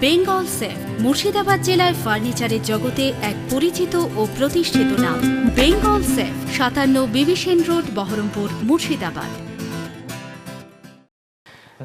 Bengal safe, Murshidabad জেলায় ফার্নিচারের জগতে এক পরিচিত ও প্রতিষ্ঠিত নাম। বেঙ্গল সেফ, সাতান্ন বিবিসেন রোড, বহরমপুর, মুর্শিদাবাদ।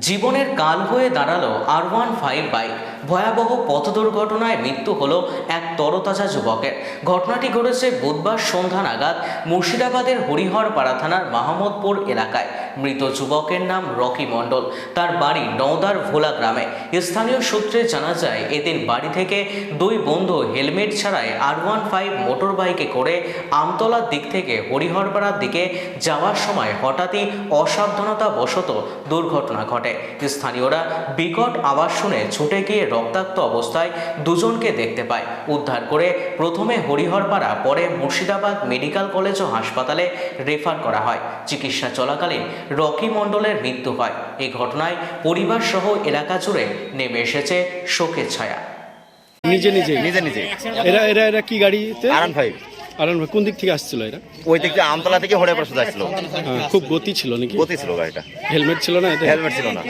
জীবনের কাল হয়ে দাঁড়াল আর ওয়ান ফাইভ বাইক ভয়াবহ পথ দুর্ঘটনায় মৃত্যু হলো এক তরতাজা যুবকের। ঘটনাটি ঘটেছে বুধবার সন্ধ্যা নাগাদ মুর্শিদাবাদের হরিহরপাড়া থানার মাহমদপুর এলাকায়। মৃত যুবকের নাম রকি মণ্ডল। তার বাড়ি নওদার ভোলা গ্রামে। স্থানীয় সূত্রে জানা যায়, এদিন বাড়ি থেকে দুই বন্ধু হেলমেট ছাড়াই আর ওয়ান ফাইভ মোটর বাইকে করে আমতলার দিক থেকে হরিহরপাড়ার দিকে যাওয়ার সময় হঠাৎই অসাবধানতা বশত দুর্ঘটনা ঘটে। স্থানীয়রা বিকট আওয়াজ শুনে ছুটে গিয়ে রক্তাক্ত অবস্থায় দুজনকে দেখতে পায়। উদ্ধার করে প্রথমে হরিহরপাড়া পরে মুর্শিদাবাদ মেডিকেল কলেজ ও হাসপাতালে রেফার করা হয়। চিকিৎসা চলাকালীন রকি মণ্ডলের মৃত্যু হয়। এই ঘটনায় পরিবার সহ এলাকা জুড়ে নেমে এসেছে শোকের ছায়া। নিজে নিজে? নিজে নিজে। এরা এরা এরা কি গাড়িতে? আরান ফাইভ আরন কোন দিক থেকে আসছিল এরা? ওই দিক থেকে আমতলা থেকে হরে পাশে যাচ্ছিল খুব গতি ছিল নাকি? গতি ছিল গাড়িটা। হেলমেট ছিল না হেলমেট ছিল না।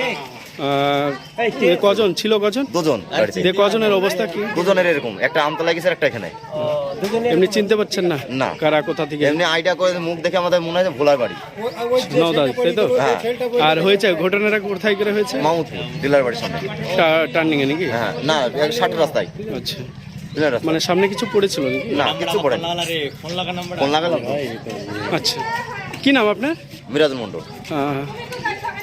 কজন? ছিল কজন? দুজন কজনের অবস্থা কি? দুজনের এরকম। একটা আমতলা গেছে একটা এখানে। এমনি চিনতে পারছেন না? না। কারা কোথা থেকে? এমনি আইডিয়া করে মুখ দেখে আমাদের মনে হয় ভোলার বাড়ি। নওদা তাই তো? হ্যাঁ। আর হয়েছে? ঘটনাটা কোথায় করে হয়েছে? মামুদপুর ডিলার বাড়ির সামনে। টার্নিং এ নাকি? হ্যাঁ। না ষাটের রাস্তায়। আচ্ছা। মানে সামনে কিছু পড়েছিল না কিছু পড়ে ফোন আচ্ছা। কি নাম আপনার? মিরাজ মন্ডল আহ,